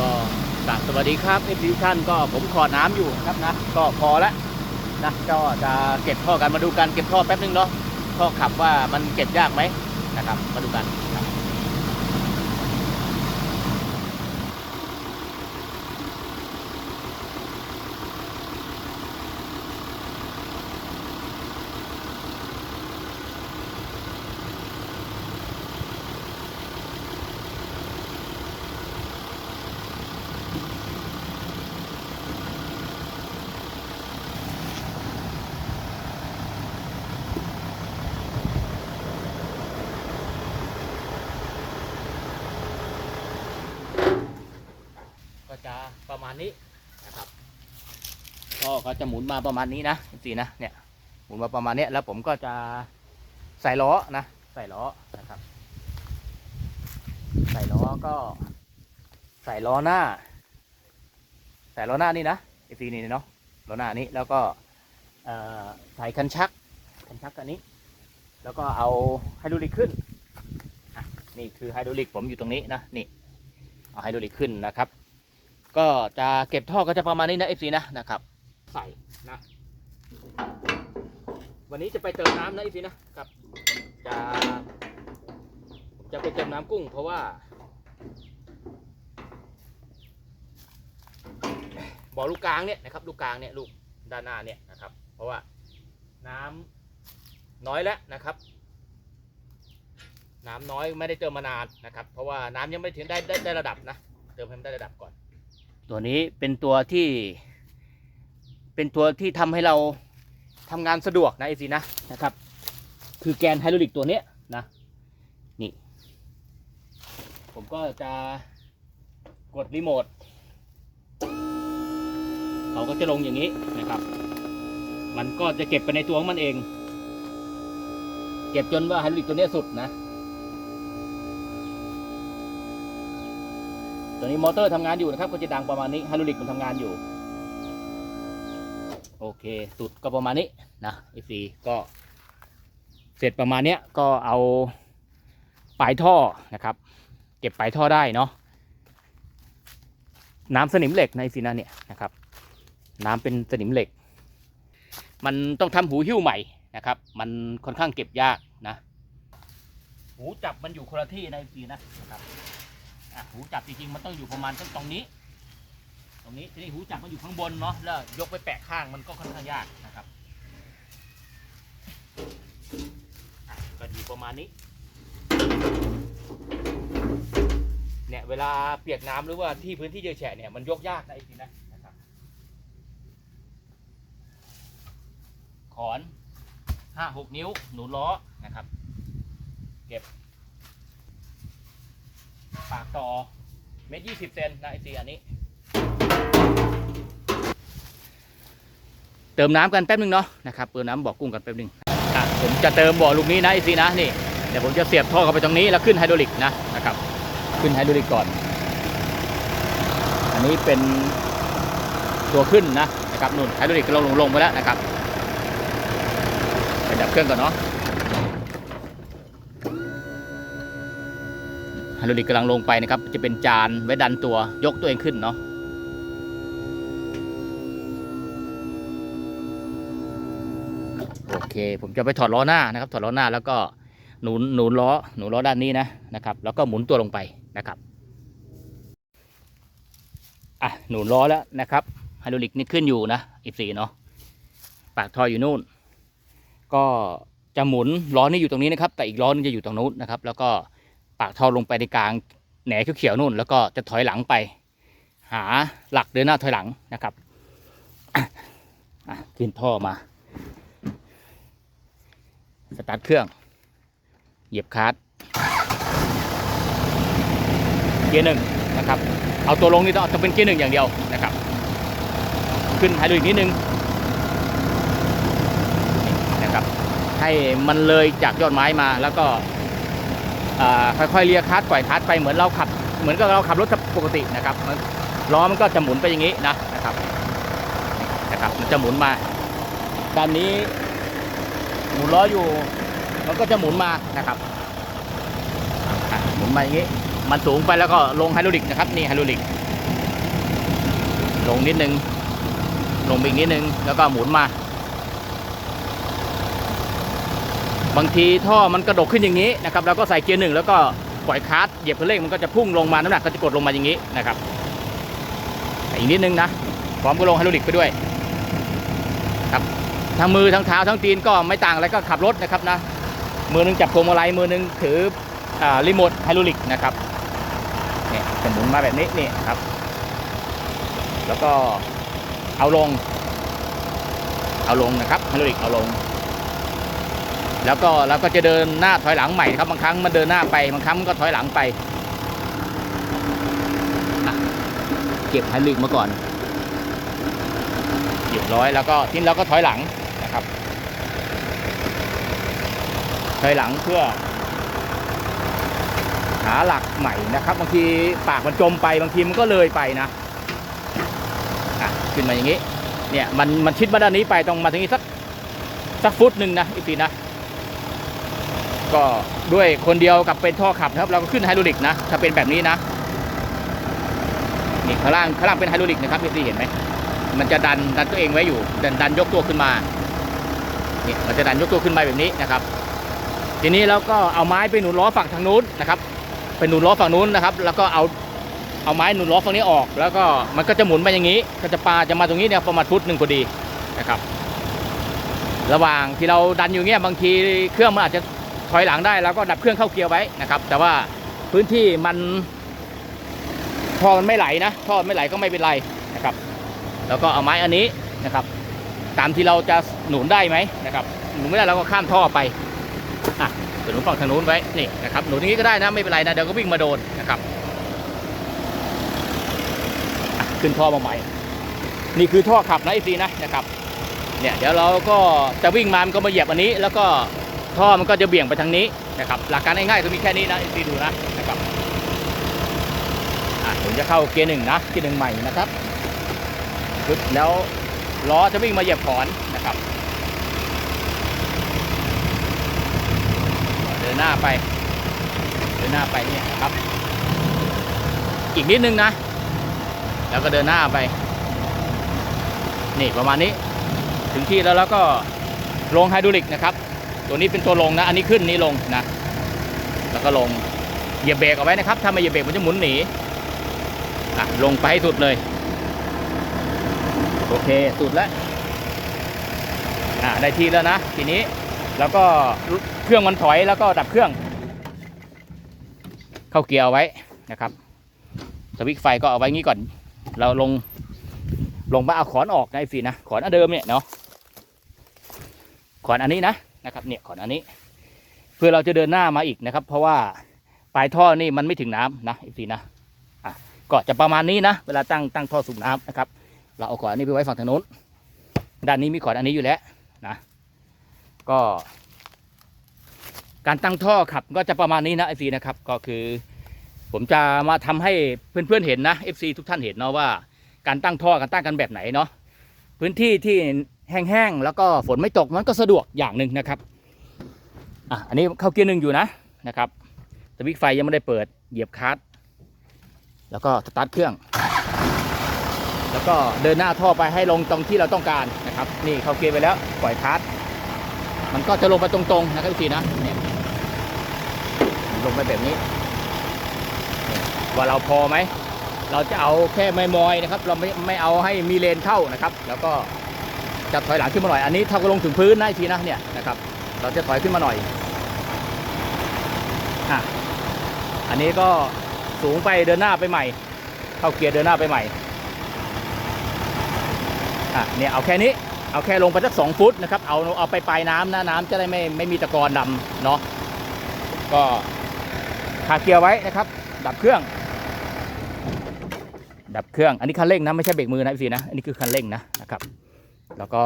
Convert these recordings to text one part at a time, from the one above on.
ก็กราบสวัสดีครับเอฟซีท่านก็ผมขอน้ำอยู่นะครับนะ ก็พอแล้วนะก็จะเก็บท่อกันมาดูกันเก็บท่อแป๊บนึงเนาะท่อขับว่ามันเก็บยากไหมนะครับ มาดูกัน จะประมาณนี้นะครับท่อก็จะหมุนมาประมาณนี้นะสีนะเนี่ยหมุนมาประมาณเนี้ยแล้วผมก็จะใส่ล้อนะ ใส่ล้อนะครับ ใส่ล้อก็ ใส่ล้อหน้า ใส่ล้อหน้านี่นะไอซีนี่เนาะล้อหน้านี้แล้วก็ใส่คันชักคันชักอันนี้ แล้วก็เอาไฮดรอลิกขึ้นนี่คือไฮดรอลิกผมอยู่ตรงนี้นะนี่เอาไฮดรอลิกขึ้นนะครับ ก็จะเก็บท่อก็จะประมาณนี้นะเอฟซีนะนะครับ ใส่นะ วันนี้จะไปเติมน้ำนะเอฟซีนะครับ จะจะไปเติมน้ำกุ้ง เพราะว่าบ่อลูกกลางเนี่ยนะครับลูกกลางเนี่ยลูกด้านหน้าเนี่ยนะครับ เพราะว่าน้ำน้อยแล้วนะครับ น้ำน้อยไม่ได้เติมมานานนะครับ เพราะว่าน้ำยังไม่ถึงได้ได้ได้ระดับนะ เติมให้มันได้ระดับก่อน ตัวนี้เป็นตัวที่ เป็นตัวที่ทำให้เราทำงานสะดวกนะไอซีนะนะครับ คือแกนไฮดรอลิกตัวเนี้ยนะนี่ ผมก็จะกดรีโมทเขาก็จะลงอย่างนี้นะครับ มันก็จะเก็บไปในตัวของมันเอง เก็บจนว่าไฮดรอลิกตัวเนี้ยสุดนะ ตัวนี้มอเตอร์ทำงานอยู่นะครับ ก็จะดังประมาณนี้ไฮดรอลิกมันทำงานอยู่ โอเคสุดก็ประมาณนี้นะ f อก็เสร็จประมาณเนี้ยก็เอาปลายท่อนะครับ เก็บปลายท่อได้เนาะน้ำสนิมเหล็กในซีนะเนี่ยนะครับ น้ำเป็นสนิมเหล็ก มันต้องทำหูหิ้วใหม่นะครับ มันค่อนข้างเก็บยากนะ หูจับมันอยู่คนละที่ในซีนะนะครับ อะหูจับจริงๆมันต้องอยู่ประมาณตรงนี้ ตรงนี้ทีนี้หูจับมันอยู่ข้างบนเนาะแล้วยกไปแปะข้างมันก็ค่อนข้างยากนะครับอะก็อยู่ประมาณนี้เนี่ยเวลาเปียกน้ำหรือว่าที่พื้นที่เยอะแฉะเนี่ยมันยกยากนะไอ้ทีนะนะครับขอนห้าหกนิ้วหนูล้อนะครับ เก็บ ปากต่อเมตรยี่สิบเซนนะไอซีอันนี้ เติมน้ำกันแป๊บนึงเนาะนะครับเติมน้ำบ่อกุ้งกันแป๊บนึงอะผมจะเติมบ่อลูกนี้นะไอซีนะนี่เดี๋ยวผมจะเสียบท่อเข้าไปตรงนี้แล้วขึ้นไฮดรอลิกนะนะครับ ขึ้นไฮดรอลิกก่อน อันนี้เป็นตัวขึ้นนะนะครับนู่นไฮดรอลิกเราลงลงไปแล้วนะครับไปดับเครื่องก่อนเนาะ ไฮดรอลิกกำลังลงไปนะครับ จะเป็นจานไว้ดันตัวยกตัวเองขึ้นเนาะโอเค ผมจะไปถอดล้อหน้านะครับ ถอดล้อหน้าแล้วก็หนุนหนุนล้อหนุนล้อด้านนี้นะนะครับ แล้วก็หมุนตัวลงไปนะครับอะหนุนล้อแล้วนะครับไฮดรอลิกนี่ขึ้นอยู่นะอีสีเนาะปากท่ออยู่นู่น ก็จะหมุนล้อนี่อยู่ตรงนี้นะครับ แต่อีกล้อนึงจะอยู่ตรงนู้นนะครับ แล้วก็ ปากท่อลงไปในกลางแหนเขียวๆนู่น แล้วก็จะถอยหลังไป หาหลักเดินหน้าถอยหลังนะครับขึ้นท่อมา สตาร์ทเครื่อง เหยียบคลัตช์เกียร์หนึ่งนะครับ เอาตัวลงนี่ต้องต้องเป็นเกียร์หนึ่งอย่างเดียวนะครับ ขึ้นไฮดรอลิกนิดนึงนะครับ ให้มันเลยจากยอดไม้มาแล้วก็ ค่อยๆเลียคลัตช์ปล่อยคลัตช์ไปเหมือนเราขับ เหมือนกับเราขับรถปกตินะครับล้อมันก็จะหมุนไปอย่างนี้นะนะครับนะครับ มันจะหมุนมาด้านนี้หมุนล้ออยู่ มันก็จะหมุนมานะครับหมุนมาอย่างนี้ มันสูงไปแล้วก็ลงไฮดรอลิกนะครับนี่ไฮดรอลิก ลงนิดนึงลงไปอีกนิดนึงแล้วก็หมุนมา บางทีท่อมันกระดกขึ้นอย่างนี้นะครับเราก็ใส่เกียร์หนึ่งแล้วก็ปล่อยคลัตช์เหยียบคันเร่งมันก็จะพุ่งลงมาน้ำหนักก็จะกดลงมาอย่างนี้นะครับอีกนิดนึงนะพร้อมก็ลงไฮดรอลิกไปด้วยครับทั้งมือทั้งเท้าทั้งตีนก็ไม่ต่างอะไรก็ขับรถนะครับนะมือหนึงจับพวงมาลัยมือหนึงถืออรีโมทไฮดรอลิกนะครับเนี่ยจะหมุนมาแบบนี้นี่ครับ แล้วก็เอาลง เอาลงนะครับไฮดรอลิกเอาลง แล้วก็เราก็จะเดินหน้าถอยหลังใหม่ครับบางครั้งมันเดินหน้าไปบางครั้งมันก็ถอยหลังไป เก็บไฮดรอลิกมาก่อนเรียบร้อยแล้วก็ทิ้งแล้วก็ถอยหลังนะครับ ถอยหลังเพื่อ หาหลักใหม่นะครับบางทีปากมันจมไปบางทีมันก็เลยไปนะอะขึ้นมาอย่างนี้ เนี่ยมันมันชิดมาด้านนี้ไปตรงมาถึงนี้สักสักฟุตหนึ่งนะอีกทีนะ ก็ด้วยคนเดียวกับเป็นท่อขับนะครับ เราก็ขึ้นไฮดรอลิกนะ ถ้าเป็นแบบนี้นะ นี่ข้างล่างข้างล่างเป็นไฮดรอลิกนะครับพี่เห็นไหม มันจะดันดันตัวเองไว้อยู่ ดันดันยกตัวขึ้นมาเนี่ยมันจะดันยกตัวขึ้นมาแบบนี้นะครับ ทีนี้เราก็เอาไม้ไปหนุนล้อฝั่งทางนู้นนะครับ ไปหนุนล้อฝั่งนู้นนะครับ แล้วก็เอาเอาไม้หนุนล้อฝั่งนี้ออก แล้วก็มันก็จะหมุนไปอย่างนี้ ก็จะปาจะมาตรงนี้เนี่ยประมาณฟุตหนึ่งพอดีนะครับ ระหว่างที่เราดันอยู่เงี้ยบางทีเครื่องมันอาจจะ ถอยหลังได้แล้วก็ดับเครื่องเข้าเกียร์ไว้นะครับ แต่ว่าพื้นที่มันท่อมันไม่ไหลนะท่อไม่ไหลก็ไม่เป็นไรนะครับ แล้วก็เอาไม้อันนี้นะครับ ตามที่เราจะหนุนได้ไหมนะครับ หนุนไม่ได้เราก็ข้ามท่อไปอะเดี๋ยวหนุนฝั่งทางนู้นไว้นี่นะครับหนุนอย่างนี้ก็ได้นะไม่เป็นไรนะเดี๋ยวก็วิ่งมาโดนนะครับขึ้นท่อมาใหม่ นี่คือท่อขับนะไอซีนะนะครับ เนี่ยเดี๋ยวเราก็จะวิ่งมามันก็มาเหยียบอันนี้แล้วก็ ท่อมันก็จะเบี่ยงไปทางนี้นะครับหลักการง่ายๆก็มีแค่นี้นะซีดูนะนะครับผมจะเข้าเกียร์หนึ่งนะเกียร์หนึ่งใหม่นะครับปึ๊บแล้วล้อจะวิ่งมาเหยียบขอนนะครับเดินหน้าไปเดินหน้าไปเนี่ยนะครับ อีกนิดนึงนะ แล้วก็เดินหน้าไปนี่ประมาณนี้ถึงที่แล้วแล้วก็ลงไฮดรอลิกนะครับ ตัวนี้เป็นตัวลงนะ อันนี้ขึ้นนี่ลงนะ แล้วก็ลง เหยียบเบรกเอาไว้นะครับ ถ้าไม่เหยียบเบรกมันจะหมุนหนีอะลงไปให้สุดเลย โอเค สุดแล้ว อะได้ที่แล้วนะ ทีนี้ แล้วก็เครื่องมันถอยแล้วก็ดับเครื่อง เข้าเกียร์เอาไว้นะครับ สวิตช์ไฟก็เอาไว้งี้ก่อน เราลง ลงมาเอาขอนออกนะไอ้ฟีนะ ขอนอันเดิมเนี่ยเนาะขอนอันนี้นะ นะครับเนี่ยขอนอันนี้ เพื่อเราจะเดินหน้ามาอีกนะครับ เพราะว่าปลายท่อนี่มันไม่ถึงน้ำนะอีกทีนะอะก็จะประมาณนี้นะ เวลาตั้งตั้งท่อสูบน้ำนะครับ เราเอาขอนอันนี้ไปไว้ฝั่งทางโน้นด้านนี้มีขอนอันนี้อยู่แล้วนะก็ การตั้งท่อขับก็จะประมาณนี้นะไอซีนะครับก็คือ ผมจะมาทำให้เพื่อนๆเห็นนะ FC ทุกท่านเห็นเนาะว่า การตั้งท่อการตั้งกันแบบไหนเนาะพื้นที่ที่ แห้งๆแล้วก็ฝนไม่ตกมันก็สะดวกอย่างหนึ่งนะครับอะอันนี้เข้าเกียร์หนึ่งอยู่นะนะครับสวิตช์ไฟยังไม่ได้เปิดเหยียบคลัตแล้วก็สตาร์ทเครื่อง แล้วก็เดินหน้าท่อไปให้ลงตรงที่เราต้องการนะครับนี่เข้าเกียร์ไปแล้วปล่อยคลัตมันก็จะลงไปตรงๆนะครับทีนะเนี่ยลงไปแบบนี้ ว่าเราพอไหมเราจะเอาแค่ไม่มอยนะครับ เราไม่ไม่เอาให้มีเลนเข้านะครับ แล้วก็ จะถอยหลังขึ้นมาหน่อย อันนี้ถ้าก็ลงถึงพื้นนะทีนะเนี่ยนะครับ เราจะถอยขึ้นมาหน่อยอะอันนี้ก็สูงไปเดินหน้าไปใหม่ เข้าเกียร์เดินหน้าไปใหม่อะเนี่ยเอาแค่นี้ เอาแค่ลงไปสักสองฟุตนะครับ เอาเอาไปปลายน้ำนะน้ำจะได้ไม่ไม่มีตะกอนดำเนาะ ก็คาเกียร์ไว้นะครับ ดับเครื่อง ดับเครื่อง อันนี้คันเร่งนะไม่ใช่เบรกมือนะพี่นะ อันนี้คือคันเร่งนะนะครับ แล้วก็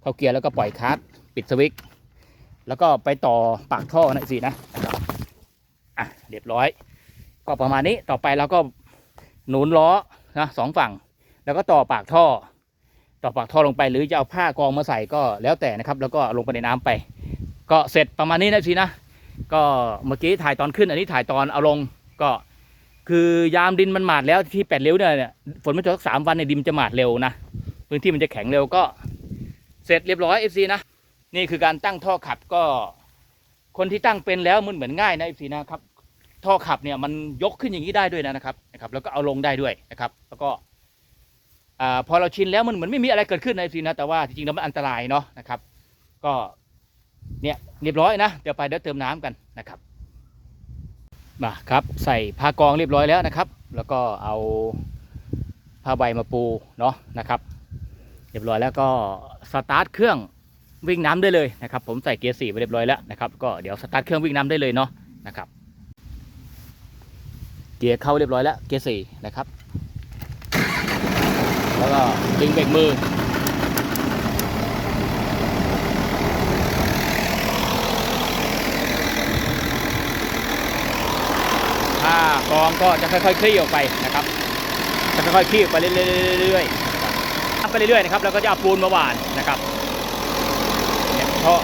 เข้าเกียร์แล้วก็ปล่อยคลัตช์ปิดสวิตช์แล้วก็ไปต่อปากท่อนะพี่นะนะครับอะเรียบร้อย ก็ประมาณนี้ต่อไปเราก็หนุนล้อนะสองฝั่ง แล้วก็ต่อปากท่อ ต่อปากท่อลงไป หรือจะเอาผ้ากองมาใส่ก็แล้วแต่นะครับ แล้วก็ลงไปในน้ำไป ก็เสร็จประมาณนี้นะพี่นะ ก็เมื่อกี้ถ่ายตอนขึ้น อันนี้ถ่ายตอนเอาลงก็คือยามดินมันหมาดแล้วที่แปดเลี้ยวเนี่ยฝนไม่ตกสักสามวันเนี่ยดินมันจะหมาดเร็วนะ พื้นที่มันจะแข็งเร็วก็เสร็จเรียบร้อยเอฟซีนะ นี่คือการตั้งท่อขับก็ คนที่ตั้งเป็นแล้วมันเหมือนง่ายนะเอฟซีนะครับ ท่อขับเนี่ยมันยกขึ้นอย่างนี้ได้ด้วยนะครับนะครับ แล้วก็เอาลงได้ด้วยนะครับ แล้วก็อ่าพอเราชินแล้วมันเหมือนไม่มีอะไรเกิดขึ้นในเอฟซีนะแต่ว่าจริงๆแล้วมันอันตรายเนาะนะครับ ก็เนี่ยเรียบร้อยนะเดี๋ยวไปเดี๋ยวเติมน้ำกันนะครับมาครับใส่ผ้ากองเรียบร้อยแล้วนะครับ แล้วก็เอาผ้าใบมาปูเนาะนะครับ เรียบร้อยแล้วก็สตาร์ทเครื่องวิ่งน้ำได้เลยนะครับผมใส่เกียร์สี่ไปเรียบร้อยแล้วนะครับก็เดี๋ยวสตาร์ทเครื่องวิ่งน้ำได้เลยเนาะนะครับเกียร์เข้าเรียบร้อยแล้วเกียร์สี่นะครับแล้วก็ดึงเบรกมือผ้ากองก็จะค่อยๆคลี่ออกไปนะครับจะค่อยๆคลี่ออกไปเรื่อยๆ ไปเรื่อยๆนะครับแล้วก็จะเอาปูนมาหว่านนะครับเนี่ยเพราะ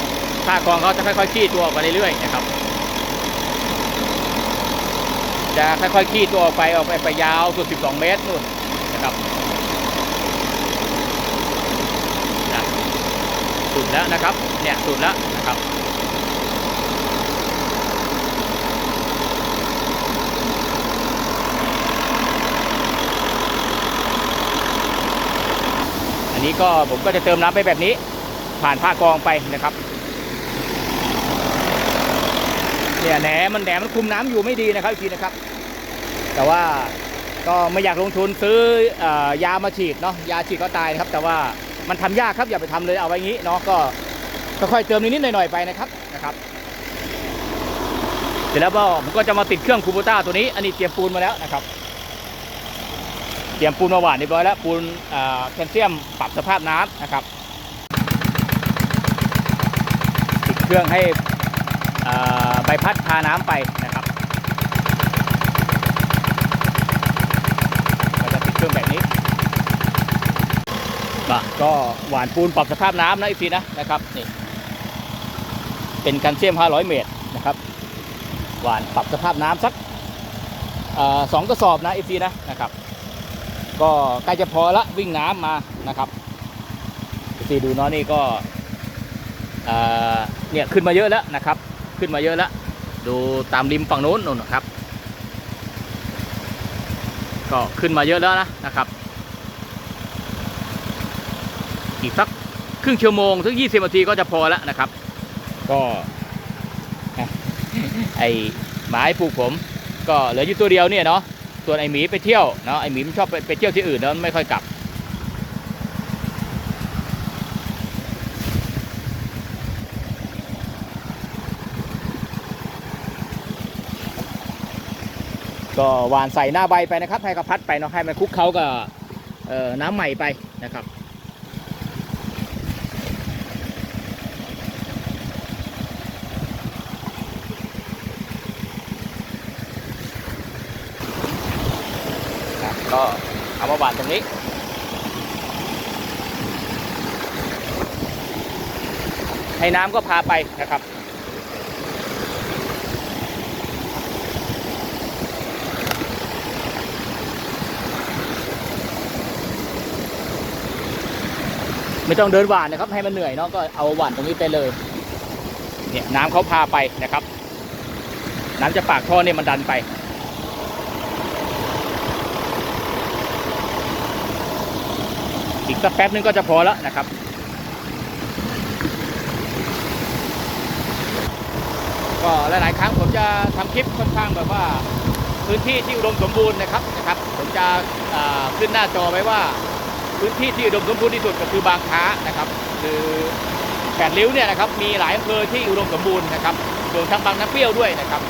ท่ากองเขาจะค่อยๆขี่ตัวออกไปเรื่อยๆนะครับ จะค่อยๆขี่ตัวออกไปออกไปไปยาวสุด 12 เมตรนู่นนะครับสุดแล้วนะครับเนี่ยสุดแล้วนะครับ อันนี้ก็ผมก็จะเติมน้ำไปแบบนี้ ผ่านผ้ากองไปนะครับเนี่ยแหนมันแหนมันคุมน้ำอยู่ไม่ดีนะครับอีกทีนะครับ แต่ว่าก็ไม่อยากลงทุนซื้อออยามาฉีดเนาะยาฉีดก็ตายนะครับ แต่ว่ามันทำยากครับอย่าไปทำเลยเอาไว้งี้เนาะก็ค่อยๆเติมนิดๆหน่อยๆไปนะครับนะครับ เสร็จแล้วก็ผมก็จะมาติดเครื่องคูโบต้าตัวนี้อันนี้เตรียมปูนมาแล้วนะครับ เตรียมปูนมาหวานเรียบร้อยแล้วปูนแคลเซียมปรับสภาพน้ำนะครับติดเครื่องให้ใบพัดพาน้ำไปนะครับก็จะติดเครื่องแบบนี้ก็ก็หวานปูนปรับสภาพน้ำนะอีกทีนะนะครับนี่เป็นแคลเซียม 500 เมตรนะครับ หวานปรับสภาพน้ำสักอสองกระสอบนะอีกทีนะนะครับ ก็ใกล้จะพอละวิ่งน้ำมานะครับสีดูเนาะนี่ก็เนี่ยขึ้นมาเยอะแล้วนะครับ ขึ้นมาเยอะแล้วดูตามริมฝั่งโน้นนู่นนะครับ ก็ขึ้นมาเยอะแล้วนะนะครับ อีกสักครึ่งชั่วโมงถึง20นาทีก็จะพอแล้วนะครับ ก็ไอหมาให้ปลูกผม ก็เหลืออยู่ตัวเดียวเนี่ยเนาะ ส่วนไอหมีไปเที่ยวเนาะไอหมีมันชอบไปไปเที่ยวที่อื่นแล้วมันไม่ค่อยกลับ ก็หวานใส่หน้าใบไปนะครับ ให้กระพัดไปเนาะให้มันคลุกเขากับน้ำใหม่ไปนะครับ ก็เอามาหวานตรงนี้ให้น้ำก็พาไปนะครับ ไม่ต้องเดินหวานนะครับ ให้มันเหนื่อยเนาะก็เอาหวานตรงนี้ไปเลย เนี่ยน้ำเขาพาไปนะครับ น้ำจะปากท่อเนี่ยมันดันไป อีกสักแป๊บนึงก็จะพอแล้วนะครับ ก็หลายๆครั้งผมจะทำคลิปค่อนข้างแบบว่าพื้นที่ที่อุดมสมบูรณ์นะครับนะครับ ผมจะขึ้นหน้าจอไว้ว่า พื้นที่ที่อุดมสมบูรณ์ที่สุดก็คือบางค้านะครับ คือแปดริ้วเนี่ยนะครับมีหลายอำเภอที่อุดมสมบูรณ์นะครับรวมทั้งบางน้ำเปรี้ยวด้วยนะครับ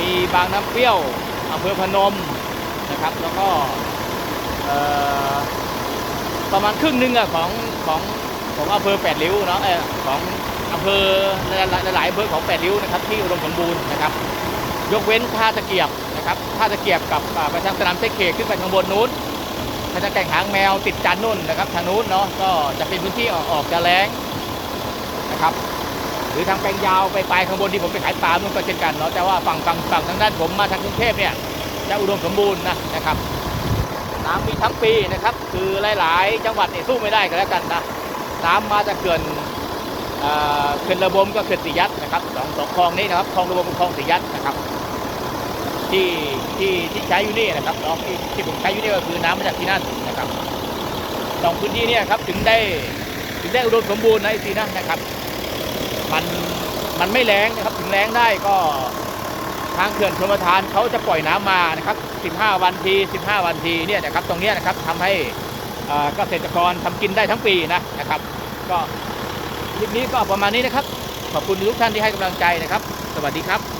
มีบางน้ำเปรี้ยวอำเภอพนมนะครับ แล้วก็ ประมาณครึ่งหนึ่งอะของของของอำเภอแปดริ้วเนาะเออของอำเภอหลายหลายอำเภอของแปดริ้วนะครับที่อุดมสมบูรณ์นะครับ ยกเว้นท่าตะเกียบนะครับท่าตะเกียบกับไปทางสนามเทคเคขึ้นไปข้างบนนู้นไปทางแก่งหางแมวติดจันน์นู่นนะครับทางนู้นเนาะก็จะเป็นพื้นที่ออกออกจะแรงนะครับ หรือทางแปลงยาวไปปลายข้างบนที่ผมไปขายปลานู่นก็เช่นกันเนาะแต่ว่าฝั่งฝั่งฝั่งทางด้านผมมาทางกรุงเทพเนี่ยจะอุดมสมบูรณ์นะนะครับ น้ำมีทั้งปีนะครับ คือหลาย ๆ จังหวัดเนี่ยสู้ไม่ได้กันแล้วกันนะน้ำมาจากเขื่อนเอ่อเขื่อนระบมก็เขื่อนสียัดนะครับสองสองคลองนี้นะครับคลองระบมกับคลองสียัดนะครับ ที่ที่ที่ใช้อยู่นี่นะครับน้องที่ที่ผมใช้อยู่นี่ก็คือน้ำมาจากที่นั่นนะครับสองพื้นที่เนี่ยครับถึงได้ถึงได้อุดมสมบูรณ์นะไอซีนะนะครับ มันมันไม่แรงนะครับถึงแรงได้ก็ทางเขื่อนชลประทานเขาจะปล่อยน้ำมานะครับ 15 วันที 15 วันทีเนี่ยนะครับตรงนี้นะครับทำให้เกษตรกรทำกินได้ทั้งปีนะนะครับ ก็คลิปนี้ก็ประมาณนี้นะครับ ขอบคุณทุกท่านที่ให้กำลังใจนะครับ สวัสดีครับ